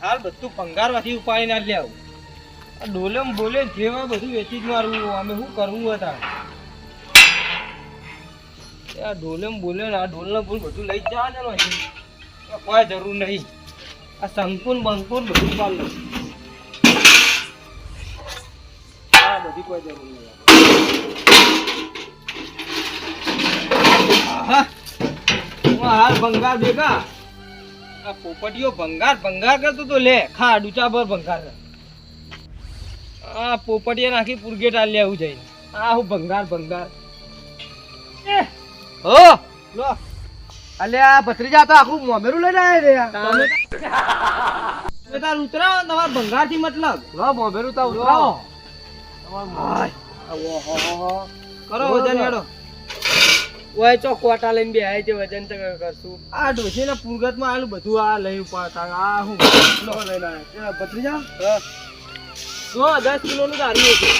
હાલ બધું ભંગારમાંથી ઉપાડી ના લે આ ડોલે બોલે જેવા બધું વેચી જ મારવું અમે શું કરવું હતા આ બોલે આ ડોલ ને બોલ બધું લઈ જ ને કોઈ જરૂર નહીં. આ શંકુન બંકુન બધું પાલ આ બધી કોઈ જરૂર નહીં. હું હાલ ભંગાર ભેગા. આ પોપટીઓ ભંગાર ભંગાર કરતો તો લે ખા ડૂચા પર ભંગાર આ પોપટીએ નાખી પુરગેટ આ લેવું જઈને. આ હું ભંગાર ભંગાર. હો! લો. અલ્યા ભત્રીજા તો આખું મોમેરું લઈને આવ્યા રે તમે તમે તાર ઉતરાવો તમાર ભંગારથી મતલબ. લો મોમેરું તો ઉતરાવો. હાય. કરો વજન હેડો. ઓય ચો કોટા લઈને બેહાય છે વજન તો કરશું. આ ડોશી ને પુરગતમાં આલું બધું આ લઈ ઉપાડતા આ હું લો લઈને આયા. એ ભત્રીજા? હા. દસ કિલો નું ધારી હતું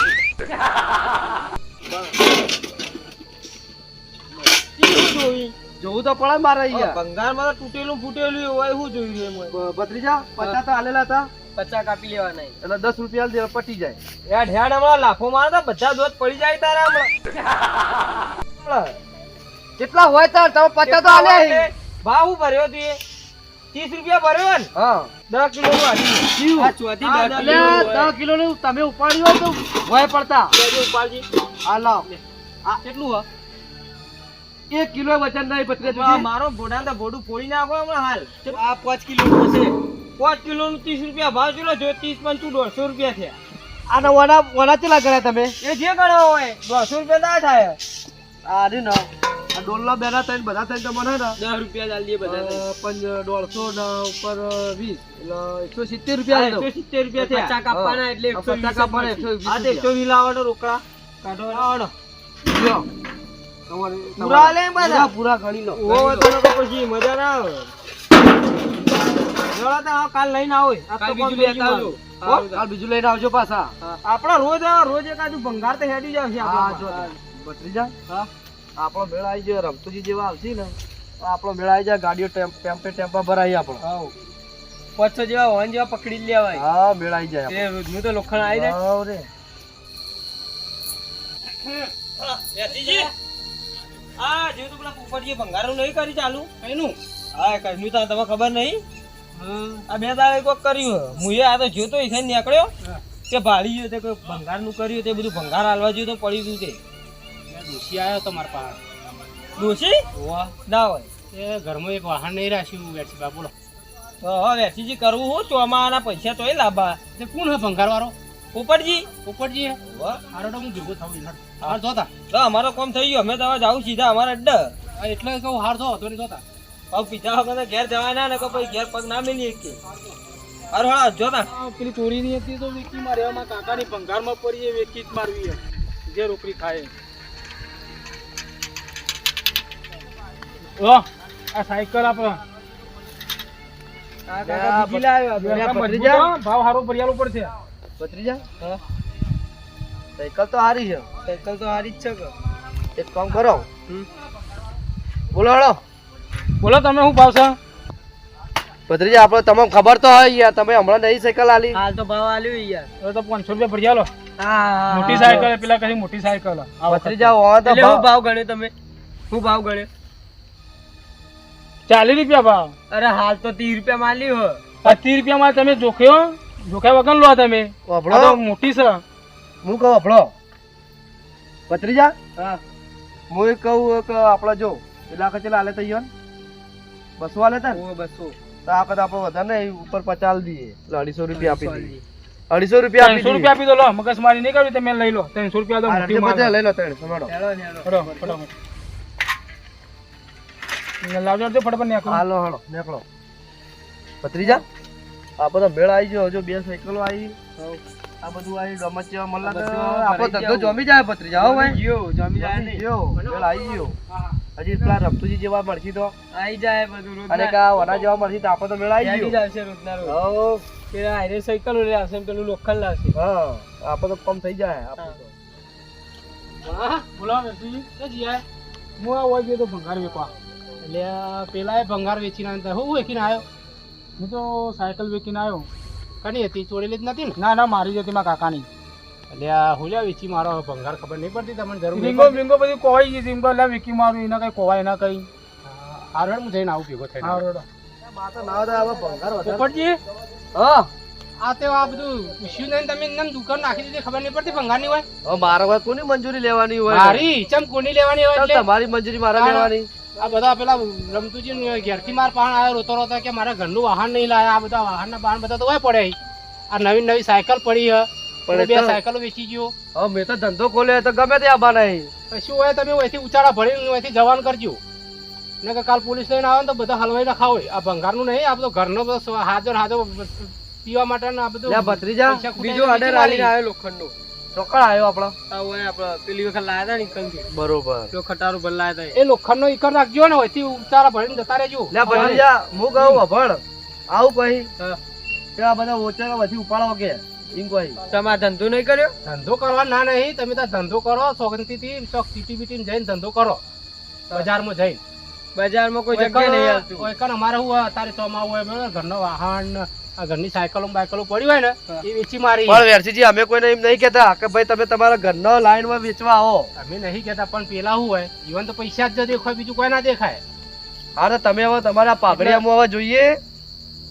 જોવું તો પડે મારે અહીંયા. ભંગારમાં તો તૂટેલું ફૂટેલું હોય શું જોયું એમ હોય? બ- ભત્રીજા પચાસ તો આલેલા હતા. પચાસ કાપી લેવાના એટલે દસ રૂપિયા દે પટી જાય. હેડ હેડ હમણાં લાફો મારતા બધા દોત પડી જાય તારા હમણાં. કેટલા હોય તાર તમે પચાસ તો આલ્યા ભાવ હું ભર્યો તું એ? ત્રીસ રૂપિયા ભર્યો ને? હા. દસ કિલો દસ કિલો નું કિલો નું તમે ઉપાડ્યો તો હોય પડતા. ઉપાડજી. આ લાવ આ કેટલું હ? એક કિલો વજન નહીં પતરે મારો ભોડા તો ભોડું ફોડી નાખો હમણાં હાલ. આ પાંચ કિલો નું છે પાંચ કિલો નું ત્રીસ રૂપિયા ભાવ ચલો? જો ત્રીસ પંચું દોઢસો રૂપિયા થયા. આને વડા વડા ચેલા કર્યા તમે? એ જે ગણો હોય દોઢસો રૂપિયા ના થાય. આ રી ના. આ ડોલના બેના ત્રણ બધા ત્રણ તમને ને દસ રૂપિયા ચાલી બધા પણ દોઢસો ના ઉપર વીસ. એટલે એકસો સિત્તેર રૂપિયા એકસો સિત્તેર રૂપિયા થયા. પચાસ કાપવાના એટલે એકસો વીસ કાપવાના એકસો વીસ એકસો વીસ લાવવાનો રોકડા. કાઢો. લાવવાનો પૂરા લે બધા. પૂરા ગણી લો. ઓ તો પછી મજા ના આવે. તો કાલ લઈને આવો? કાલ બીજું લઈને આવજો. પાછા. આપણા રોજ રોજ એકાદું ભંગાર તો હેડી જાવ છે આપણા જો હા. આપણો મેળ આવી જાય રમતુજી જેવા આવશે ને આપણો મેળ આવી જાય ગાડીઓ ટેમ્પે ટેમ્પા ભરાય આપણો. પાંચસો જેવા વાહન જેવા પકડી લેવાય. હા મેળ આવી જાય એ રોજનું તો લોખંડ આવી જાય. હા રે. આ તો પેલા ભંગારું નહીં કરી ચાલુ? એનું? હા કઈનું તો તમને ખબર નહીં? આ બે દાડે કોક કર્યું મુએ આ તો જોતો ઈથે નીકળ્યો કે ભાળી ગયો તે કોઈ ભંગારનું કર્યું તે બધું ભંગાર હાલવા જોયું તો પડી ગયું તે. ડોશી આવ્યો તમારા પાસે ડોશી? વાહ ના હોય. એ ઘરમાં એક વાહન નહીં રાખ્યું વેચી બોલો. તો હવે વેચીજી કરવું હું ચોમાના પૈસા તોય લાભા તે કોણ હે ભંગારવાળો? વાળો ઉપરજી વાહ. હારો તો હું ભેગો થવું હાર. જોતા. તો અમારો કોમ થઈ ગયો. અમે તો હવે જાઉં સીધા અમારા અડ્ડા. એટલે કહું હાર થો તો જોતા. પગ પીધા વગર ઘેર જવાના ને કે પછી ઘેર પગ ના મિલી કે અરે હા જોતા. પેલી ચોરીની હતી તો વેકી મારે એમાં કાકાની ભંગારમાં પડી એ વેકી જ મારવી જે રોકડી ખાય. ઓ આ સાયકલ આપ. ભાવ હારો ભરિયાલો પડશે. ભત્રીજા? સાયકલ તો હારી છે. સાયકલ તો હારી જ છે એક કામ કરો. બોલો હળો બોલો તમે શું ભાવ છે? ભત્રીજા આપણે તમને ખબર તો હોય યાર તમે હમણાં નહીં સાયકલ આલી. હાલ તો ભાવ આલ્યો યાર. તો પાંચસો રૂપિયા ભરિયાલો. હા મોટી સાયકલ પેલા કઈ મોટી સાયકલ. ભત્રીજા હોવા તો ભાવ ગણ્યો તમે? શું ભાવ ગણ્યો? ચાલીસ રૂપિયા ભાવ. અરે હાલ તો ત્રીસ રૂપિયા માલ્યું હો આ ત્રીસ રૂપિયામાં તમે જોખ્યો? જોખ્યા વગર લો તમે. તો મોટી છે હું કહું વભળો ભત્રીજા હા. હું એ કહું કે આપણે જો પેલા કચેલા હાલે તો ઈયોન બસો હાલે તા બસો. તો આ કદાચ આપણે વધારે નહીં ઉપર પચાસ દઈએ. એટલે અઢીસો રૂપિયા આપી દઈએ. અઢીસો રૂપિયા આપી ત્રણસો રૂપિયા આપી દો લો મગજ મારી નહીં કરવી તમે લઈ લો. ત્રણસો રૂપિયા તો લઈ લો ત્રણસો મેડમ લાવજો લાવજો ફટાફટ નાખો હાલો હાલો નીકળો. ભત્રીજા આ બધો મેળ આવી ગયો હજુ બે સાયકલો આવી આ બધું આવી ડોમચ જેવા મલ્લા તો આપણો ધંધો જમી જાય ભત્રીજા હો ભાઈ? ગયો જમી જાય નહીં ગયો મેળ આવી ગયો. હજી પેલા રમતુજી જેવા મળશી તો. આઈ જાય બધું રોજ અને કા વડા જેવા મળશે તો આપણો તો મેળ આવી રોજના રોજ. હો. હારે સાયકલ લે આવશે પેલું લોખંડ લાવશે હા આપણો તો કમ થઈ જાય આપણો તો. બોલો નરસિંહજી, ક્યાં જઈએ? હું આ હોય ગયો તો ભંગાર વેચવા એટલે આ પેલા એ ભંગાર વેચીને આવ્યો હું વેચીને આવ્યો હું તો સાયકલ વેચીને આવ્યો કની હતી ચોરેલી જ નથી ને. ના ના મારી જ હતી મારા કાકાની. એટલે આ હું લ્યા વેચી મારો ભંગાર ખબર નહીં પડતી તમને જરૂર રીંગો? બીંગો બધી કોવાઈ ગઈ રીંગો એટલે વેચી મારું એના કઈ કોવાય ના કઈ. હા, હારું હેડ હું જઈને આવું ભેગો થઈને. હા રોડો માતા ના હતા હવે ભંગાર પોપટજી હા. આ તે આ બધું પૂછ્યું નહીં તમે દુકાન નાખી દીધી ખબર નહીં પડતી ભંગારની હોય? મારા કોની મંજૂરી લેવાની હોય? મારી ચમ કોની લેવાની હોય તમારી મંજૂરી મારે લેવાની. આ બધા પેલા રમતુજી ઘેરથી માર પાણ આવ્યો રોતો રોતો કે મારા ઘરનું વાહન નહીં લાયા આ બધા વાહનના બાણ બધા તો પડે. આ નવી નવી સાયકલ પડી હ. પણ બે સાયકલો વેચી ગયો. હા મેં તો ધંધો ખોલ્યો તો ગમે તે આબા નહીં પછી હોય તમે અહીંથી ઉચાળા ભરીને અહીંથી જવાન કરજો. ને કે કાલ પોલીસ લઈને આવે ને તો બધા હલવાઈ રખા હોય આ ભંગારનું નહીં આ બધો ઘરનો બધો હાજર હાજર પીવા માટે આ બધું ભત્રીજા બીજો ઓર્ડર. આલીને આવ્યો લોખંડનો. ચોકડ આવ્યો આપણો. પેલી વખત લાયા હતા ને કંકી બરોબર. તો ખટારું ભર લાયા હતા એ. લોખંડનો ઈકર રાખજો ને અહીંથી ઉતારા ભરીને જતા રહેજો. લ્યા ભત્રીજા હું કહું અભણ. આવું કહી હા. આ બધા ઓચરો પછી ઉપાડો કે? એમ કહી તમારે ધંધો નહીં કર્યો? ધંધો કરવા ના નહીં તમે તો ધંધો કરો શાંતિથી ચોક સીટી બીટી જઈને ધંધો કરો. બજારમાં જઈને. બજારમાં કોઈ જગ્યા નહીં કોઈ કણ અમારે હું અત્યારે ચોમાસું હોય ઘરનો વાહન આ ઘરની સાયકલો બાયકલો પડી હોય ને એ વેચી મારી પણ વેરસીજી અમે કોઈને એમ નહીં કહેતા કે ભાઈ તમે તમારા ઘરનો લાઈનમાં વેચવા આવો. અમે નહીં કહેતા પણ પેલા શું હોય જીવન તો પૈસા જ દેખાય બીજું કોઈ ના દેખાય. હા તો તમે હવે તમારા પાઘડિયામાં હવે જોઈએ?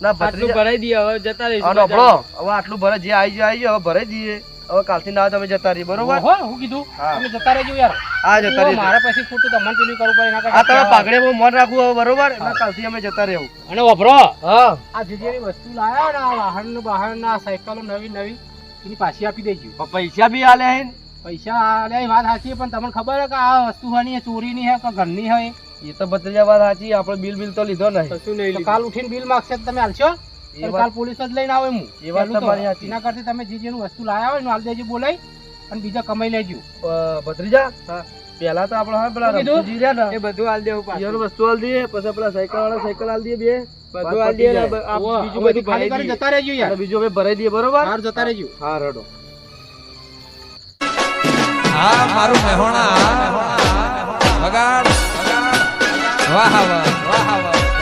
ના ભરાઈ દઈએ હવે જતા રહીશું હવે આટલું ભરે જે આવી જાય આવી જાય, હવે ભરાઈ દઈએ. હવે કાલથી ના તમે જતા રહી બરોબર? હો હું કીધું તમે જતા રહેજો યાર. હા જતા રહી મારા પછી ખોટું તમને પેલું કરવું પડે ના આ તમે કહેવાય. બહુ મન રાખવું હવે બરોબર? એટલે કાલથી અમે જતા રહેવું. અને વભરો. હા. આ જીજેની વસ્તુ લાયા ને આ વાહન બહાર ના સાયકલો નવી નવી એની પાછી આપી દેજો. પૈસા બી આલે હે પૈસા આલ્યા એ વાત સાચી પણ તમને ખબર હે કે આ વસ્તુ હની ચોરીની હે કે ઘરની હે એ? તો ભત્રીજા વાત સાચી આપણે બિલ બિલ તો લીધો નહીં. કશું નહીં. કાલ ઉઠીને બિલ માગશે તમે હાલશો? કાલ પોલીસ જ લઈને આવે હું. એ વાત તમારી સાચી. એના કરતી તમે જે જેનું વસ્તુ લાયા હોય ને હાલ દેજો બોલાય અને બીજા કમાઈ લેજો. ભત્રીજા? પેલા તો આપણે હા પેલા કીધું? રહ્યા ને. એ બધું હાલ દેવું પાછું. એનું વસ્તુ આલ દઈએ પછી પેલા સાયકલ વાળા સાયકલ આલ દઈએ બે. બધું હાલ દઈએ બીજું બધું ખાલી ભરાઈ દઈએ. જતા રહેજો યાર. બીજું હવે ભરાઈ દઈએ બરોબર? હાર જતા રહેજો. હા રડો. હા મારું મહેણા. બગાડ વાહ વાહ વાહ વાહ.